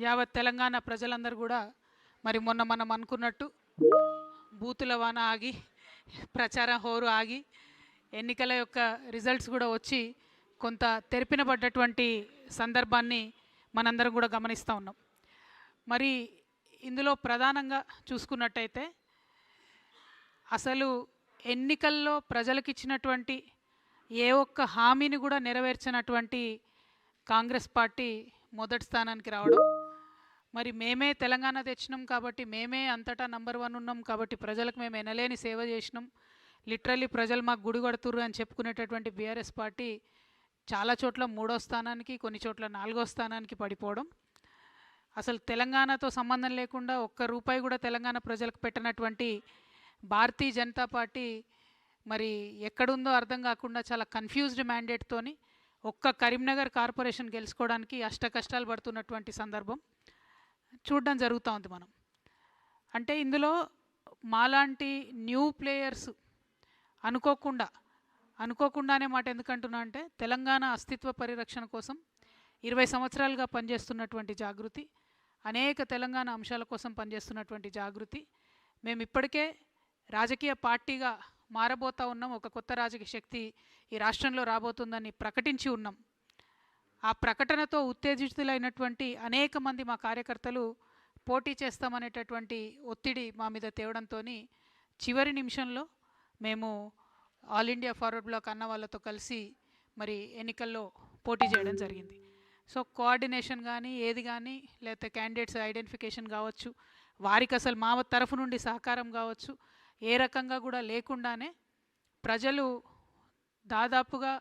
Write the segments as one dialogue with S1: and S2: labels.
S1: యావత్ తెలంగాణ ప్రజలందరూ కూడా మరి మొన్న మనం అనుకున్నట్టు బూతుల వాన ఆగి ప్రచారం హోరు ఆగి ఎన్నికల యొక్క రిజల్ట్స్ కూడా వచ్చి కొంత తెరిపినబడ్డటువంటి సందర్భాన్ని మనందరం కూడా గమనిస్తూ ఉన్నాం. మరి ఇందులో ప్రధానంగా చూసుకున్నట్టయితే అసలు ఎన్నికల్లో ప్రజలకు ఇచ్చినటువంటి ఏ ఒక్క హామీని కూడా నెరవేర్చినటువంటి కాంగ్రెస్ పార్టీ మొదటి స్థానానికి రావడం మరి మేమే తెలంగాణ తెచ్చినాం కాబట్టి మేమే అంతటా నంబర్ వన్ ఉన్నాం కాబట్టి ప్రజలకు మేము ఎనలేని సేవ చేసినాం. లిటరల్లీ ప్రజలు మాకు గుడి కొడుతుర్రు అని చెప్పుకునేటటువంటి బీఆర్ఎస్ పార్టీ చాలా చోట్ల మూడో స్థానానికి కొన్ని చోట్ల నాలుగో స్థానానికి పడిపోవడం. అసలు తెలంగాణతో సంబంధం లేకుండా ఒక్క రూపాయి కూడా తెలంగాణ ప్రజలకు పెట్టినటువంటి భారతీయ జనతా పార్టీ మరి ఎక్కడుందో అర్థం కాకుండా చాలా కన్ఫ్యూజ్డ్ మ్యాండేట్తోని ఒక్క కరీంనగర్ కార్పొరేషన్ గెలుచుకోవడానికి అష్ట కష్టాలు పడుతున్నటువంటి సందర్భం. చూడడం జరుగుతూ ఉంది మనం. అంటే ఇందులో మాలాంటి న్యూ ప్లేయర్స్ అనుకోకుండా అనుకోకుండానే మాట ఎందుకంటున్నా అంటే తెలంగాణ అస్తిత్వ పరిరక్షణ కోసం ఇరవై సంవత్సరాలుగా పనిచేస్తున్నటువంటి జాగృతి అనేక తెలంగాణ అంశాల కోసం పనిచేస్తున్నటువంటి జాగృతి మేము ఇప్పటికే రాజకీయ పార్టీగా మారబోతా ఉన్నాం. ఒక కొత్త రాజకీయ శక్తి ఈ రాష్ట్రంలో రాబోతుందని ప్రకటించి ఉన్నాం. ఆ ప్రకటనతో ఉత్తేజితులైనటువంటి అనేక మంది మా కార్యకర్తలు పోటీ చేస్తామనేటటువంటి ఒత్తిడి మా మీద తేవడంతో చివరి నిమిషంలో మేము ఆల్ ఇండియా ఫార్వర్డ్ బ్లాక్ అన్న వాళ్ళతో కలిసి మరి ఎన్నికల్లో పోటీ చేయడం జరిగింది. సో కోఆర్డినేషన్ కానీ ఏది కానీ లేకపోతే క్యాండిడేట్స్ ఐడెంటిఫికేషన్ కావచ్చు వారికి అసలు మా తరఫు నుండి సహకారం కావచ్చు ఏ రకంగా కూడా లేకుండానే ప్రజలు దాదాపుగా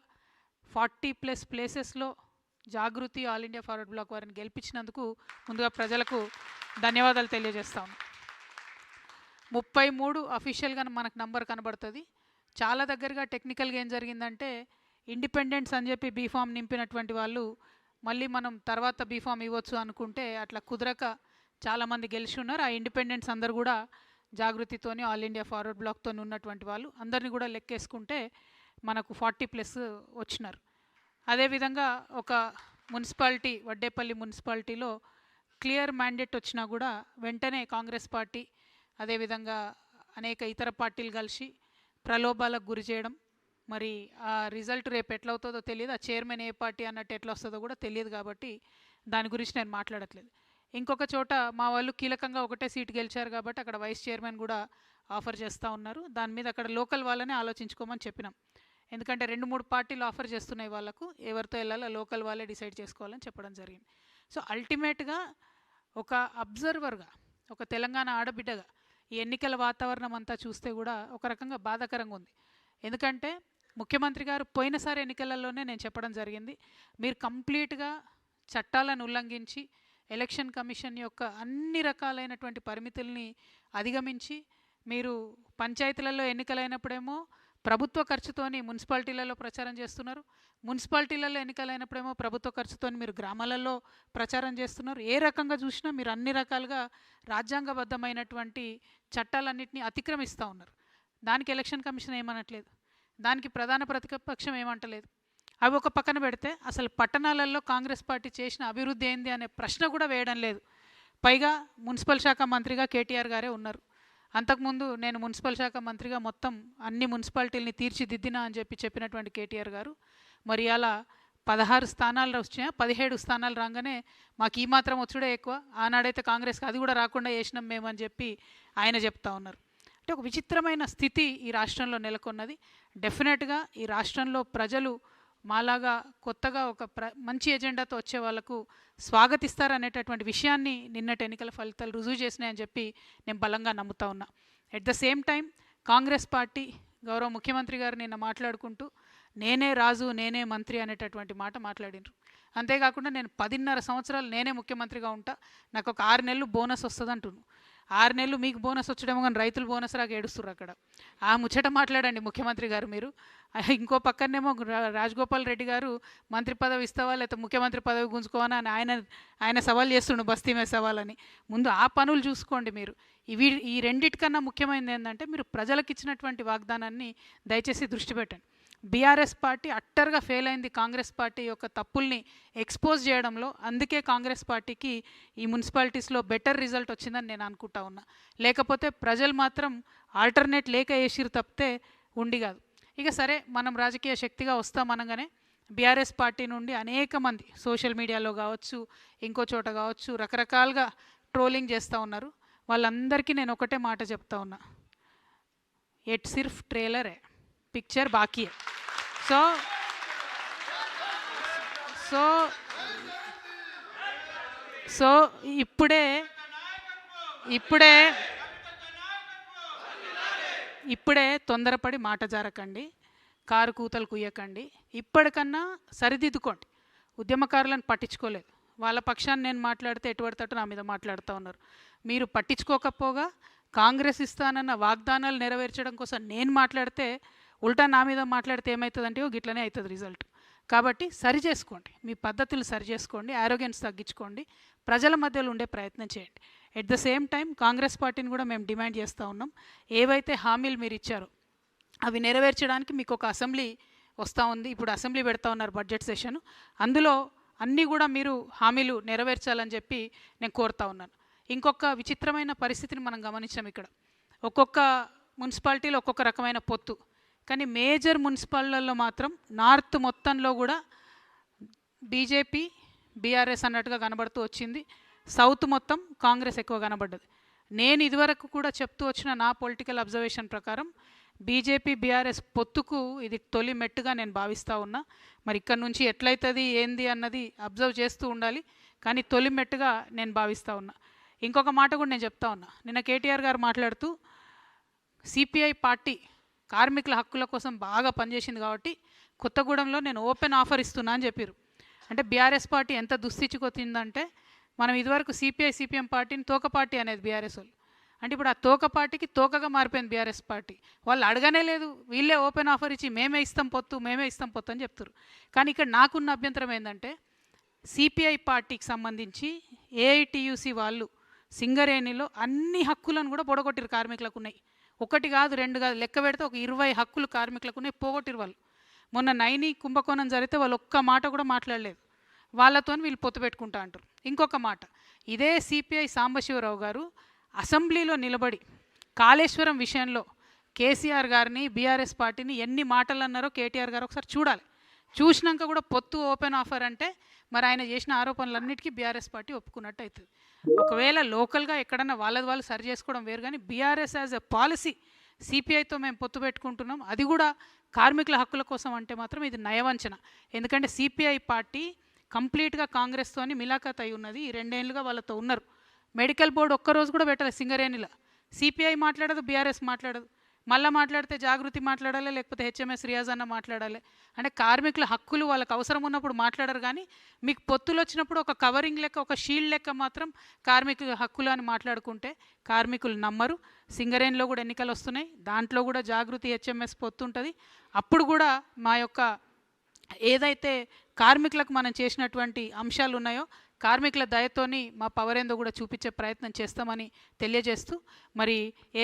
S1: ఫార్టీ ప్లస్ ప్లేసెస్లో Jagruti all India forward bloc వారిని గెలిపించినందుకు ముందుగా ప్రజలకు ధన్యవాదాలు తెలియజేస్తాం. ముప్పై మూడు అఫీషియల్గా మనకు నంబర్ కనబడుతుంది. చాలా దగ్గరగా టెక్నికల్గా ఏం జరిగిందంటే ఇండిపెండెన్స్ అని చెప్పి బీఫామ్ నింపినటువంటి వాళ్ళు మళ్ళీ మనం తర్వాత బీఫామ్ ఇవ్వచ్చు అనుకుంటే అట్లా కుదరక చాలామంది గెలిచి ఉన్నారు. ఆ ఇండిపెండెన్స్ అందరు కూడా జాగృతితోని ఆల్ ఇండియా ఫార్వర్డ్ బ్లాక్తో ఉన్నటువంటి వాళ్ళు అందరిని కూడా లెక్కేసుకుంటే మనకు ఫార్టీ ప్లస్ వచ్చినారు. అదేవిధంగా ఒక మున్సిపాలిటీ వడ్డేపల్లి మున్సిపాలిటీలో క్లియర్ మ్యాండేట్ వచ్చినా కూడా వెంటనే కాంగ్రెస్ పార్టీ అదేవిధంగా అనేక ఇతర పార్టీలు కలిసి ప్రలోభాలకు గురి చేయడం. మరి ఆ రిజల్ట్ రేపు ఎట్లా అవుతుందో తెలియదు. ఆ చైర్మన్ ఏ పార్టీ అన్నట్టు ఎట్లా వస్తుందో కూడా తెలియదు కాబట్టి దాని గురించి నేను మాట్లాడట్లేదు. ఇంకొక చోట మా వాళ్ళు కీలకంగా ఒకటే సీటు గెలిచారు కాబట్టి అక్కడ వైస్ చైర్మన్ కూడా ఆఫర్ చేస్తూ ఉన్నారు. దాని మీద అక్కడ లోకల్ వాళ్ళనే ఆలోచించుకోమని చెప్పినాం. ఎందుకంటే రెండు మూడు పార్టీలు ఆఫర్ చేస్తున్నాయి వాళ్ళకు. ఎవరితో వెళ్ళాలో లోకల్ వాళ్ళే డిసైడ్ చేసుకోవాలని చెప్పడం జరిగింది. సో అల్టిమేట్గా ఒక అబ్జర్వర్గా ఒక తెలంగాణ ఆడబిడ్డగా ఈ ఎన్నికల వాతావరణం అంతా చూస్తే కూడా ఒక రకంగా బాధాకరంగా ఉంది. ఎందుకంటే ముఖ్యమంత్రి గారు పోయినసారి ఎన్నికలలోనే నేను చెప్పడం జరిగింది మీరు కంప్లీట్గా చట్టాలను ఉల్లంఘించి ఎలక్షన్ కమిషన్ యొక్క అన్ని రకాలైనటువంటి పరిమితుల్ని అధిగమించి మీరు పంచాయతీలలో ఎన్నికలైనప్పుడేమో ప్రభుత్వ ఖర్చుతోని మున్సిపాలిటీలలో ప్రచారం చేస్తున్నారు. మున్సిపాలిటీలలో ఎన్నికలైనప్పుడేమో ప్రభుత్వ ఖర్చుతోని మీరు గ్రామాలలో ప్రచారం చేస్తున్నారు. ఏ రకంగా చూసినా మీరు అన్ని రకాలుగా రాజ్యాంగబద్ధమైనటువంటి చట్టాలన్నింటినీ అతిక్రమిస్తూ ఉన్నారు. దానికి ఎలక్షన్ కమిషన్ ఏమనట్లేదు. దానికి ప్రధాన ప్రతిపక్షం ఏమంటలేదు. అవి ఒక పక్కన పెడితే అసలు పట్టణాలలో కాంగ్రెస్ పార్టీ చేసిన అభివృద్ధి ఏంది అనే ప్రశ్న కూడా వేయడం లేదు. పైగా మున్సిపల్ శాఖ మంత్రిగా కేటీఆర్ గారే ఉన్నారు. అంతకుముందు నేను మున్సిపల్ శాఖ మంత్రిగా మొత్తం అన్ని మున్సిపాలిటీలని తీర్చిదిద్దినా అని చెప్పి చెప్పినటువంటి కేటీఆర్ గారు. మరి అలా పదహారు స్థానాలు వచ్చినాయి పదిహేడు స్థానాలు రాగానే మాకు ఈ మాత్రం వచ్చుడే ఎక్కువ. ఆనాడైతే కాంగ్రెస్కి అది కూడా రాకుండా చేసినాం మేము అని చెప్పి ఆయన చెప్తా ఉన్నారు. అంటే ఒక విచిత్రమైన స్థితి ఈ రాష్ట్రంలో నెలకొన్నది. డెఫినెట్గా ఈ రాష్ట్రంలో ప్రజలు మాలాగా కొత్తగా ఒక ప్ర మంచి ఎజెండాతో వచ్చే వాళ్ళకు స్వాగతిస్తారనేటటువంటి విషయాన్ని నిన్నటి ఎన్నికల ఫలితాలు రుజువు చేసినాయని చెప్పి నేను బలంగా నమ్ముతా ఉన్నా. At the same time Congress party గౌరవ ముఖ్యమంత్రి గారు నిన్న మాట్లాడుకుంటూ నేనే రాజు నేనే మంత్రి అనేటటువంటి మాట మాట్లాడినరు అంతేకాకుండా నేను పదిన్నర సంవత్సరాలు నేనే ముఖ్యమంత్రిగా ఉంటా నాకు ఒక ఆరు నెలలు బోనస్ వస్తుంది అంటున్నాను ఆరు నెలలు మీకు బోనస్ వచ్చడమో కానీ రైతులు బోనస్ రాక ఏడుస్తున్నారు అక్కడ. ఆ ముచ్చట మాట్లాడండి ముఖ్యమంత్రి గారు మీరు. ఇంకో పక్కనేమో రా- రాజగోపాల్ రెడ్డి గారు మంత్రి పదవి ఇస్తావా లేకపోతే ముఖ్యమంత్రి పదవి గుంజుకోవాలని అని ఆయన ఆయన సవాల్ చేస్తుండు బస్తీ మీద సవాలని. ముందు ఆ పనులు చూసుకోండి మీరు. ఇవి ఈ రెండిటికన్నా ముఖ్యమైనది ఏంటంటే మీరు ప్రజలకు ఇచ్చినటువంటి వాగ్దానాన్ని దయచేసి దృష్టి పెట్టండి. బీఆర్ఎస్ పార్టీ అట్టర్గా ఫెయిల్ అయింది కాంగ్రెస్ పార్టీ యొక్క తప్పుల్ని ఎక్స్పోజ్ చేయడంలో. అందుకే కాంగ్రెస్ పార్టీకి ఈ మున్సిపాలిటీస్లో బెటర్ రిజల్ట్ వచ్చిందని నేను అనుకుంటా ఉన్నా. లేకపోతే ప్రజలు మాత్రం ఆల్టర్నేట్ లేక వేసిరు తప్పితే ఉండి కాదు. ఇక సరే మనం రాజకీయ శక్తిగా వస్తామనగానే బీఆర్ఎస్ పార్టీ నుండి అనేక మంది సోషల్ మీడియాలో కావచ్చు ఇంకో చోట కావచ్చు రకరకాలుగా ట్రోలింగ్ చేస్తూ ఉన్నారు. వాళ్ళందరికీ నేను ఒకటే మాట చెప్తా ఉన్నా. ఎట్ సిర్ఫ్ ట్రేలరే పిక్చర్ బాకీయే సో సో సో ఇప్పుడే ఇప్పుడే ఇప్పుడే తొందరపడి మాట జారకండి కారు కూతలు కుయ్యకండి. ఇప్పటికన్నా సరిదిద్దుకోండి. ఉద్యమకారులను పట్టించుకోలేదు. వాళ్ళ పక్షాన్ని నేను మాట్లాడితే ఎటువడతట్టు నా మీద మాట్లాడుతూ ఉన్నారు. మీరు పట్టించుకోకపోగా కాంగ్రెస్ ఇస్తానన్న వాగ్దానాలు నెరవేర్చడం కోసం నేను మాట్లాడితే ఉల్టా నా మీద మాట్లాడితే ఏమవుతుందంటే గిట్లనే అవుతుంది రిజల్ట్. కాబట్టి సరి చేసుకోండి. మీ పద్ధతులు సరి చేసుకోండి. ఆరోగ్యన్స్ తగ్గించుకోండి. ప్రజల మధ్యలో ఉండే ప్రయత్నం చేయండి. At the same time Congress పార్టీని కూడా మేము డిమాండ్ చేస్తూ ఉన్నాం. ఏవైతే హామీలు మీరు ఇచ్చారో అవి నెరవేర్చడానికి మీకు ఒక అసెంబ్లీ వస్తూ ఉంది. ఇప్పుడు అసెంబ్లీ పెడతా ఉన్నారు బడ్జెట్ సెషన్. అందులో అన్నీ కూడా మీరు హామీలు నెరవేర్చాలని చెప్పి నేను కోరుతా ఉన్నాను. ఇంకొక విచిత్రమైన పరిస్థితిని మనం గమనించాం ఇక్కడ. ఒక్కొక్క మున్సిపాలిటీలో ఒక్కొక్క రకమైన పొత్తు. కానీ మేజర్ మున్సిపాలిటీలలో మాత్రం నార్త్ మొత్తంలో కూడా బీజేపీ బీఆర్ఎస్ అన్నట్టుగా కనబడుతూ వచ్చింది. సౌత్ మొత్తం కాంగ్రెస్ ఎక్కువ కనబడ్డది. నేను ఇదివరకు కూడా చెప్తూ వచ్చిన నా పొలిటికల్ అబ్జర్వేషన్ ప్రకారం బీజేపీ బీఆర్ఎస్ పొత్తుకు ఇది తొలి మెట్టుగా నేను భావిస్తూ ఉన్నా. మరి ఇక్కడ నుంచి ఎట్లయితుంది ఏంది అన్నది అబ్జర్వ్ చేస్తూ ఉండాలి. కానీ తొలి మెట్టుగా నేను భావిస్తూ ఉన్నా. ఇంకొక మాట కూడా నేను చెప్తా ఉన్నా. నిన్న కేటీఆర్ గారు మాట్లాడుతూ సిపిఐ పార్టీ కార్మికుల హక్కుల కోసం బాగా పనిచేసింది కాబట్టి కొత్తగూడెంలో నేను ఓపెన్ ఆఫర్ ఇస్తున్నా అని చెప్పారు అంటే బీఆర్ఎస్ పార్టీ ఎంత దుస్థితికొచ్చిందంటే మనం ఇదివరకు సిపిఐ సిపిఎం పార్టీని తోక పార్టీ అనేది బీఆర్ఎస్ వాళ్ళు. అంటే ఇప్పుడు ఆ తోక పార్టీకి తోకగా మారిపోయింది బీఆర్ఎస్ పార్టీ. వాళ్ళు అడగనే లేదు వీళ్ళే ఓపెన్ ఆఫర్ ఇచ్చి మేమే ఇస్తాం పొత్తు మేమే ఇస్తాం పొత్తు అని చెప్తారు కానీ ఇక్కడ నాకున్న అభ్యంతరం ఏంటంటే సిపిఐ పార్టీకి సంబంధించి ఏఐటియుసి వాళ్ళు సింగరేణిలో అన్ని హక్కులను కూడా పొడగొట్టిరు కార్మికులకు ఉన్నాయి. ఒకటి కాదు రెండు కాదు లెక్క పెడితే ఒక ఇరవై హక్కులు కార్మికులకునే పోగొట్టిరు వాళ్ళు. మొన్న నైని కుంభకోణం జరిగితే వాళ్ళు ఒక్క మాట కూడా మాట్లాడలేదు. వాళ్ళతో వీళ్ళు పొత్తు పెట్టుకుంటా అంటారు. ఇంకొక మాట ఇదే సిపిఐ సాంబశివరావు గారు అసెంబ్లీలో నిలబడి కాళేశ్వరం విషయంలో కేసీఆర్ గారిని బీఆర్ఎస్ పార్టీని ఎన్ని మాటలు అన్నారో కేటీఆర్ గారు ఒకసారి చూడాలి. చూసినాక కూడా పొత్తు ఓపెన్ ఆఫర్ అంటే మరి ఆయన చేసిన ఆరోపణలన్నిటికీ బీఆర్ఎస్ పార్టీ ఒప్పుకున్నట్టు అవుతుంది ఒకవేళ లోకల్గా ఎక్కడన్నా వాళ్ళది వాళ్ళు సరి చేసుకోవడం వేరు కానీ బీఆర్ఎస్ యాజ్ ఎ పాలసీ సిపిఐతో మేము పొత్తు పెట్టుకుంటున్నాం. అది కూడా కార్మికుల హక్కుల కోసం అంటే మాత్రం ఇది నయవంచన. ఎందుకంటే సిపిఐ పార్టీ కంప్లీట్గా కాంగ్రెస్తోని మిలాఖత్ అయి ఉన్నది. ఈ రెండేళ్ళుగా వాళ్ళతో ఉన్నారు. మెడికల్ బోర్డు ఒక్కరోజు కూడా పెట్టలేదు సింగరేణిలో. సిపిఐ మాట్లాడదు బీఆర్ఎస్ మాట్లాడదు. మళ్ళీ మాట్లాడితే జాగృతి మాట్లాడాలి లేకపోతే హెచ్ఎంఎస్ రియాజ్ అన్న మాట్లాడాలి? అంటే కార్మికుల హక్కులు వాళ్ళకి అవసరం ఉన్నప్పుడు మాట్లాడరు కానీ మీకు పొత్తులు వచ్చినప్పుడు ఒక కవరింగ్ లెక్క ఒక షీల్డ్ లెక్క మాత్రం కార్మికుల హక్కులు అని మాట్లాడుకుంటే కార్మికులు నమ్మరు. సింగరేణిలో కూడా ఎన్నికలు వస్తున్నాయి. దాంట్లో కూడా జాగృతి హెచ్ఎంఎస్ పొత్తు ఉంటుంది. అప్పుడు కూడా మా యొక్క ఏదైతే కార్మికులకు మనం చేసినటువంటి అంశాలు ఉన్నాయో కార్మికుల దయతోని మా పవరేందో కూడా చూపించే ప్రయత్నం చేస్తామని తెలియజేస్తూ మరి ఏ